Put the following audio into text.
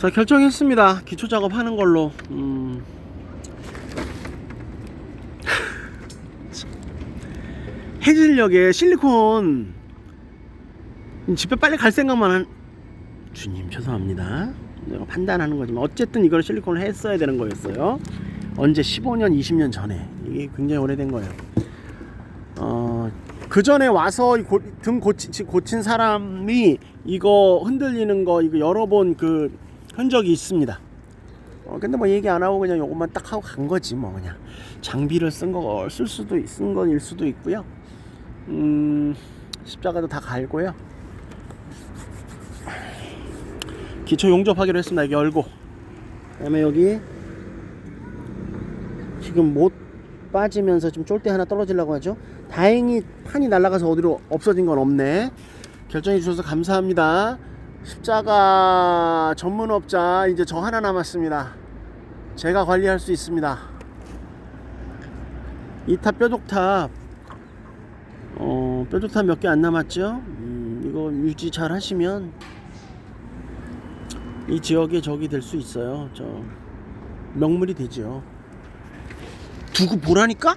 자 결정했습니다. 기초 작업 하는 걸로. 음. 해질녘에 실리콘 집에 빨리 갈 생각만 한 주님 죄송합니다. 내가 판단하는 거지만 어쨌든 이걸 실리콘을 했어야 되는 거였어요. 언제 15년, 20년 전에 이게 굉장히 오래된 거예요. 어, 그 전에 와서 등 고치, 고친 사람이 이거 흔들리는 거 이거 여러 번그 흔적이 있습니다. 어, 근데 뭐 얘기 안 하고 그냥 요것만 딱 하고 간 거지 뭐 그냥 장비를 쓴 거 쓸 수도 있- 쓴 건일 수도 있고요. 음, 십자가도 다 갈고요. 기초 용접하기로 했습니다. 여기 열고. 그다음에 여기 지금 못 빠지면서 좀 쫄대 하나 떨어지려고 하죠. 다행히 판이 날아가서 어디로 없어진 건 없네. 결정해 주셔서 감사합니다. 십자가 전문업자 이제 저 하나 남았습니다. 제가 관리할 수 있습니다. 이 탑 뾰족탑 어 뾰족탑 몇 개 안 남았죠? 음, 이거 유지 잘 하시면 이 지역에 적이 될 수 있어요. 저 명물이 되죠. 두고 보라니까?